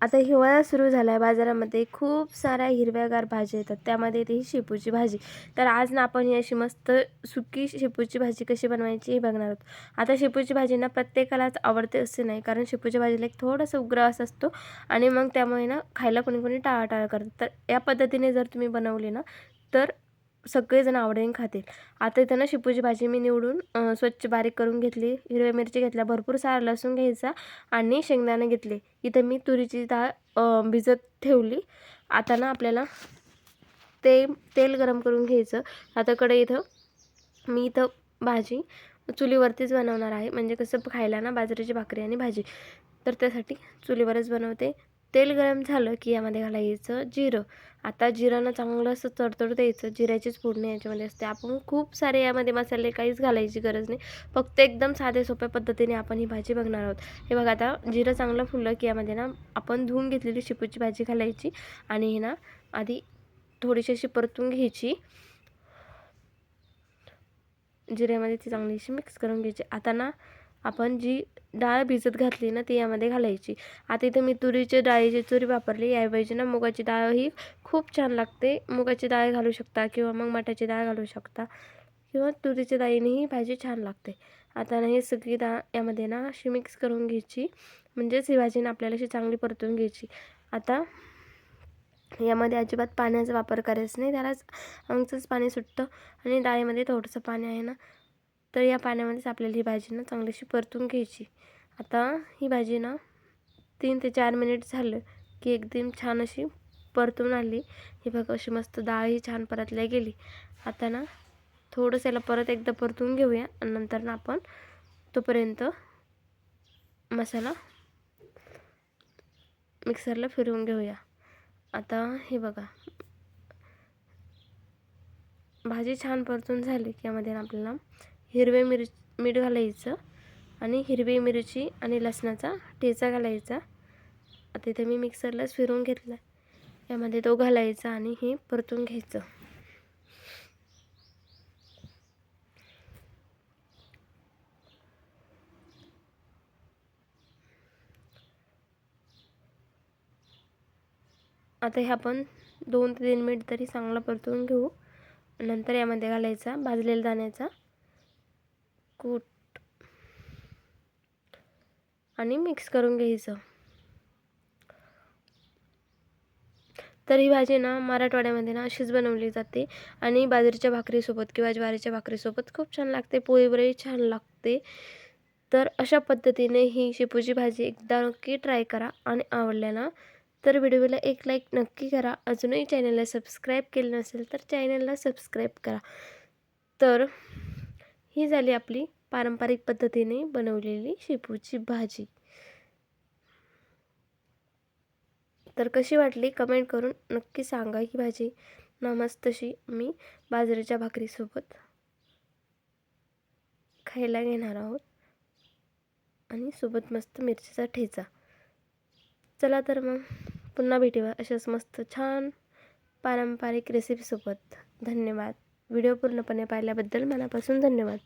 आता हिवाळा सुरू झाला आहे बाजारामध्ये खूप साऱ्या हिरव्यागार भाज्या येतात त्यामध्ये येते ही शेपूची भाजी. तर आज ना आपण ही अशी मस्त सुकी शेपूची भाजी कशी बनवायची हे बघणार आहोत. आता शेपूची भाजी ना प्रत्येकालाच आवडते असे नाही कारण शेपूच्या भाजीला एक थोडासा उग्र असतो आणि मग त्यामुळे ना खायला कोणी कोणी टाळाटाळ करतात तर या पद्धतीने जर तुम्ही बनवली ना तर सगळेजण आवडीने खातील. आता इथं ना शेपूची भाजी मी निवडून स्वच्छ बारीक करून घेतली. हिरव्या मिरची घेतल्या भरपूर सारा लसूण घ्यायचा आणि शेंगदाणे घेतले. इथं मी तुरीची डाळ भिजत ठेवली. आता ना आपल्याला ते तेल गरम करून घ्यायचं. आता कडे इथं मी इथं भाजी चुलीवरतीच बनवणार आहे. म्हणजे कसं खायला ना बाजरीची भाकरी आणि भाजी. तर त्यासाठी चुलीवरच बनवते. तेल गरम झालं की यामध्ये घालायचं जिरं. आता जिरानं चांगलं असं तडतड द्यायचं. जिऱ्याचीच फोडणी याच्यामध्ये असते. आपण खूप सारे यामध्ये मसाले काहीच घालायची गरज नाही. फक्त एकदम साधे सोप्या पद्धतीने आपण ही भाजी बघणार आहोत. हे बघा आता जिरं चांगलं फुललं की यामध्ये ना आपण धुवून घेतलेली शेपूची भाजी घालायची आणि हे ना आधी थोडीशी अशी परतून घ्यायची. जिऱ्यामध्ये ती चांगली अशी मिक्स करून घ्यायची. आता ना आपण जी डाळ भिजत घातली ना ती यामध्ये घालायची. आता इथं मी तुरीच्या डाळीची तुरी वापरली. याऐवजी ना मुगाची डाळ ही खूप छान लागते. मुगाची डाळ घालू शकता किंवा मग मटाची डाळ घालू शकता. किंवा तुरीच्या डाळीनेही भाजी छान लागते. आता ना ही सगळी डाळ यामध्ये ना अशी मिक्स करून घ्यायची. म्हणजेच ही भाजी ना आपल्याला अशी चांगली परतून घ्यायची. आता यामध्ये अजिबात पाण्याचा वापर करायचा नाही. त्यालाच अंगचंच पाणी सुटतं आणि डाळीमध्ये थोडंसं पाणी आहे ना तर या पाण्यामध्येच आपल्याला ही भाजी ना चांगलीशी परतून घ्यायची. आता ही भाजी ना तीन ते चार मिनिट झालं की एकदम छान अशी परतून आली. ही बघ अशी मस्त डाळ ही छान परतल्या गेली. आता ना थोडंसं याला परत एकदा परतून घेऊया आणि नंतर ना आपण तोपर्यंत मसाला मिक्सरला फिरवून घेऊया. आता हे बघा. भाजी छान परतून झाली की यामध्ये ना आपल्याला हिरवे मिर मीठ घालायचं आणि हिरवी मिरची आणि लसणाचा ठेचा घालायचा. आता इथे मी मिक्सरलाच फिरून घेतला. यामध्ये तो घालायचा आणि हे परतून घ्यायचं. आता हे आपण दोन ते तीन मिनिट तरी चांगलं परतून घेऊ. नंतर यामध्ये घालायचा भाजलेला दाण्याचा कूट. आणि मिक्स करून घ्यायचं. तर ही भाजी ना मराठवाड्यामध्ये ना अशीच बनवली जाते. आणि बाजरीच्या भाकरीसोबत किंवा ज्वारीच्या भाकरीसोबत खूप छान लागते. पोळीवरही छान लागते. तर अशा पद्धतीने ही शेपूची भाजी एकदा नक्की ट्राय करा आणि आवडल्या ना तर व्हिडिओला एक लाईक नक्की करा. अजूनही चॅनलला सबस्क्राईब केलं नसेल तर चॅनलला सबस्क्राईब करा. तर ही झाली आपली पारंपरिक पद्धतीने बनवलेली शेपूची भाजी. तर कशी वाटली? कमेंट करून नक्की सांगा ही भाजी. ना मस्तशी मी बाजरीच्या भाकरीसोबत खायला घेणार आहोत. आणि सोबत मस्त मिरचीचा ठेचा. चला तर मग पुन्हा भेटूया अशाच मस्त छान पारंपरिक रेसिपीसोबत धन्यवाद. व्हिडिओ पूर्णपणे पाहिल्याबद्दल मनापासून धन्यवाद.